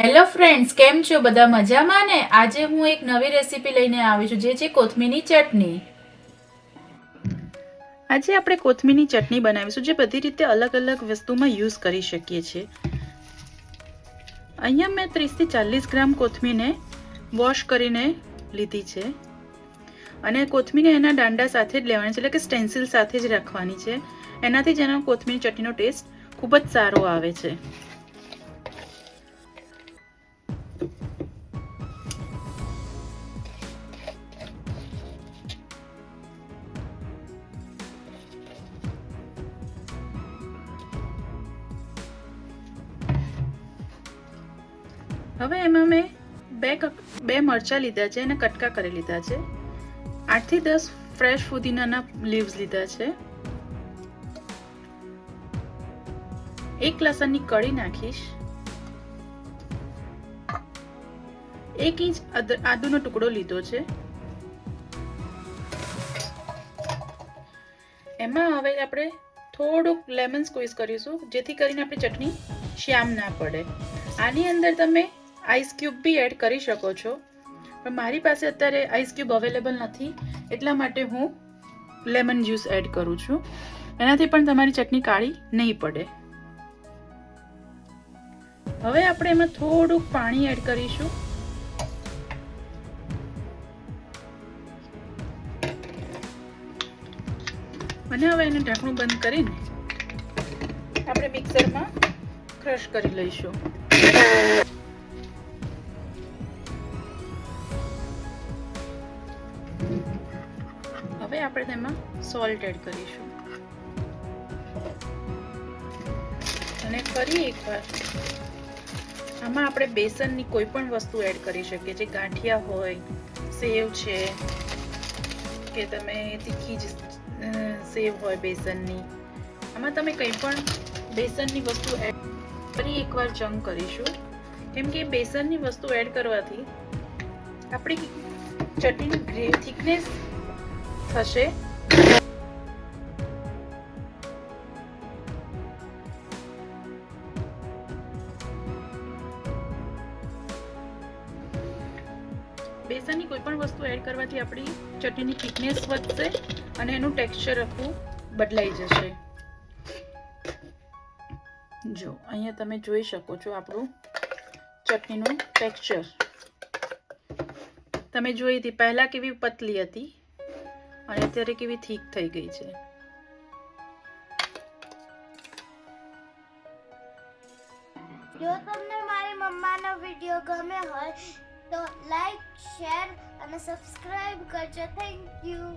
Hello friends કેમ છો? બધા મજામાં ને? આજે હું એક નવી રેસીપી લઈને આવી છું, જે છે કોથમીરની ચટણી. આજે આપણે કોથમીરની ચટણી બનાવીશું, જે બધી રીતે અલગ અલગ વસ્તુમાં યુઝ કરી શકીએ છીએ. અહીંયા મેં ત્રીસથી ચાલીસ ગ્રામ કોથમીને વોશ કરીને લીધી છે. અને કોથમીને એના દાંડા સાથે જ લેવાની છે, એટલે કે સ્ટેન્સિલ સાથે જ રાખવાની છે. એનાથી જ એનો કોથમીર ચટણીનો ટેસ્ટ ખૂબ જ સારો આવે છે. હવે એમાં મેં બે બે મરચાં લીધા છે અને કટકા કરી લીધા છે. આઠથી દસ ફ્રેશ ફુદીનાના લીવ્સ લીધા છે. એક લસણની કળી નાખીશ. એક ઇંચ આદુનો ટુકડો લીધો છે. એમાં હવે આપણે થોડુંક લેમન સ્ક્વીઝ કરીશું, જેથી કરીને આપણી ચટણી શ્યામ ના પડે. આની અંદર તમે આઈસ ક્યુબ બી એડ કરી શકો છો. પણ મારી પાસે અત્યારે આઈસ ક્યુબ અવેલેબલ નથી, એટલા માટે હું લેમન જ્યુસ એડ કરું છું. એનાથી પણ તમારી ચટણી કાળી નહીં પડે. હવે આપણે એમાં થોડુંક પાણી એડ કરીશું. અને હવે એને ઢાંકણું બંધ કરીને આપણે મિક્સરમાં ક્રશ કરી લઈશું. હવે આપણે તેમાં સોલ્ટ એડ કરીશું. અને ફરી એકવાર, આમાં આપણે બેસનની કોઈ પણ વસ્તુ એડ કરી શકીએ જે ગાંઠિયા હોય, સેવ છે, કે તમે તીખી જ સેવ હોય બેસનની. આમાં તમે કંઈ પણ બેસનની વસ્તુ એડ ફરી એકવાર જંગ કરીશું. કેમ કે બેસનની વસ્તુ એડ કરવાથી આપણી ચટણીની ગ્રે થિકનેસ થશે? બેસનની કોઈ પણ વસ્તુ એડ કરવાથી આપણી ચટણીની થિકનેસ વધશે અને એનું ટેક્સચર આખું બદલાઈ જશે. જો, અહીંયા તમે જોઈ શકો છો આપણું ચટણીનું ટેક્સચર તમે જોઈ હતી, પહેલાં કેવી પતલી હતી? અને અત્યારે કેવી થીક થઈ ગઈ છે. જો તમને મારી મમ્માનો વીડિયો ગમે હોય તો લાઈક, શેર અને સબસ્ક્રાઇબ કરજો. Thank you.